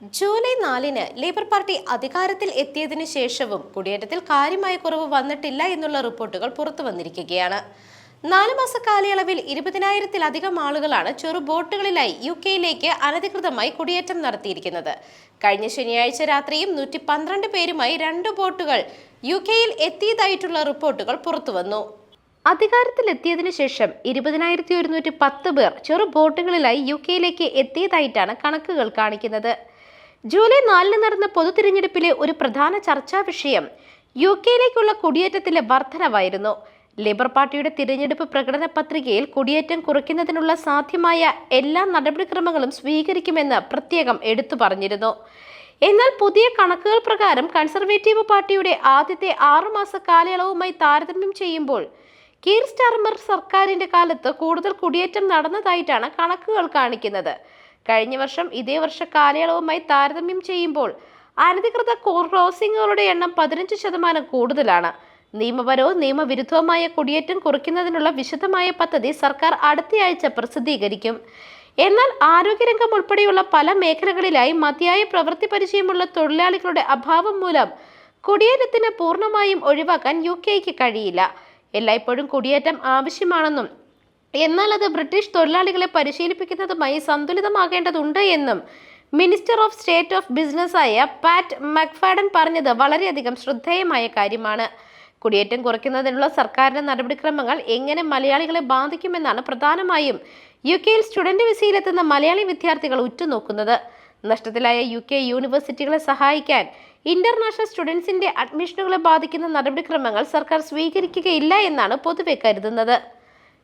July നാലിന് labour party അധികാരത്തിൽ എത്തിയതിനു ശേഷവും കുടിയേറ്റത്തിൽ കാര്യമായ കുറവ് വന്നിട്ടില്ല എന്നുള്ള റിപ്പോർട്ടുകൾ പുറത്തു വന്നിരിക്കുകയാണ്. നാല് മാസ കാലയളവിൽ ഇരുപതിനായിരത്തിലധികം ആളുകളാണ് ചെറു ബോട്ടുകളിലായി യു കെയിലേക്ക് അനധികൃതമായി കുടിയേറ്റം നടത്തിയിരിക്കുന്നത്. കഴിഞ്ഞ ശനിയാഴ്ച രാത്രിയും നൂറ്റി പന്ത്രണ്ട് പേരുമായി രണ്ട് ബോട്ടുകൾ യു കെയിൽ എത്തിയതായിട്ടുള്ള റിപ്പോർട്ടുകൾ പുറത്തുവന്നു അധികാരത്തിലെത്തിയതിനു ശേഷം ഇരുപതിനായിരത്തി ഒരുന്നൂറ്റി പത്ത് പേർ ചെറു ബോട്ടുകളിലായി യു കെയിലേക്ക് എത്തിയതായിട്ടാണ് കണക്കുകൾ കാണിക്കുന്നത്. ജൂലൈ നാലിന് നടന്ന പൊതു തിരഞ്ഞെടുപ്പിലെ ഒരു പ്രധാന ചർച്ചാ വിഷയം യു കെയിലേക്കുള്ള കുടിയേറ്റത്തിലെ വർധനവായിരുന്നു. ലേബർ പാർട്ടിയുടെ തിരഞ്ഞെടുപ്പ് പ്രകടന പത്രികയിൽ കുടിയേറ്റം കുറയ്ക്കുന്നതിനുള്ള സാധ്യമായ എല്ലാ നടപടിക്രമങ്ങളും സ്വീകരിക്കുമെന്ന് പ്രത്യേകം എടുത്തു പറഞ്ഞിരുന്നു. എന്നാൽ പുതിയ കണക്കുകൾ പ്രകാരം കൺസർവേറ്റീവ് പാർട്ടിയുടെ ആദ്യത്തെ ആറുമാസ കാലയളവുമായി താരതമ്യം ചെയ്യുമ്പോൾ കീർ സ്റ്റാർമർ സർക്കാരിന്റെ കാലത്ത് കൂടുതൽ കുടിയേറ്റം നടന്നതായിട്ടാണ് കണക്കുകൾ കാണിക്കുന്നത്. കഴിഞ്ഞ വർഷം ഇതേ വർഷ കാലയളവുമായി താരതമ്യം ചെയ്യുമ്പോൾ അനധികൃത ക്രോസിംഗുകളുടെ എണ്ണം പതിനഞ്ച് ശതമാനം കൂടുതലാണ്. നിയമപരവും നിയമവിരുദ്ധവുമായ കുടിയേറ്റം കുറയ്ക്കുന്നതിനുള്ള വിശദമായ പദ്ധതി സർക്കാർ അടുത്തയാഴ്ച പ്രസിദ്ധീകരിക്കും. എന്നാൽ ആരോഗ്യരംഗം ഉൾപ്പെടെയുള്ള പല മേഖലകളിലായി മതിയായ പ്രവൃത്തി പരിചയമുള്ള തൊഴിലാളികളുടെ അഭാവം മൂലം കുടിയേറ്റത്തിന് പൂർണമായും ഒഴിവാക്കാൻ യു കെക്ക് കഴിയില്ല. എല്ലായ്പ്പോഴും കുടിയേറ്റം ആവശ്യമാണെന്നും എന്നാൽ അത് ബ്രിട്ടീഷ് തൊഴിലാളികളെ പരിശീലിപ്പിക്കുന്നതുമായി സന്തുലിതമാകേണ്ടതുണ്ട് എന്നും മിനിസ്റ്റർ ഓഫ് സ്റ്റേറ്റ് ഓഫ് ബിസിനസ്സായ പാറ്റ് മക്ഫാഡൻ പറഞ്ഞത് വളരെയധികം ശ്രദ്ധേയമായ കാര്യമാണ്. കുടിയേറ്റം കുറയ്ക്കുന്നതിനുള്ള സർക്കാരിന്റെ നടപടിക്രമങ്ങൾ എങ്ങനെ മലയാളികളെ ബാധിക്കുമെന്നാണ് പ്രധാനമായും യു കെയിൽ സ്റ്റുഡന്റ് വിസയിലെത്തുന്ന മലയാളി വിദ്യാർത്ഥികൾ ഉറ്റുനോക്കുന്നത്. നഷ്ടത്തിലായ യു കെ യൂണിവേഴ്സിറ്റികളെ സഹായിക്കാൻ ഇന്റർനാഷണൽ സ്റ്റുഡൻസിന്റെ അഡ്മിഷനുകളെ ബാധിക്കുന്ന നടപടിക്രമങ്ങൾ സർക്കാർ സ്വീകരിക്കുകയില്ല എന്നാണ് പൊതുവെ കരുതുന്നത്.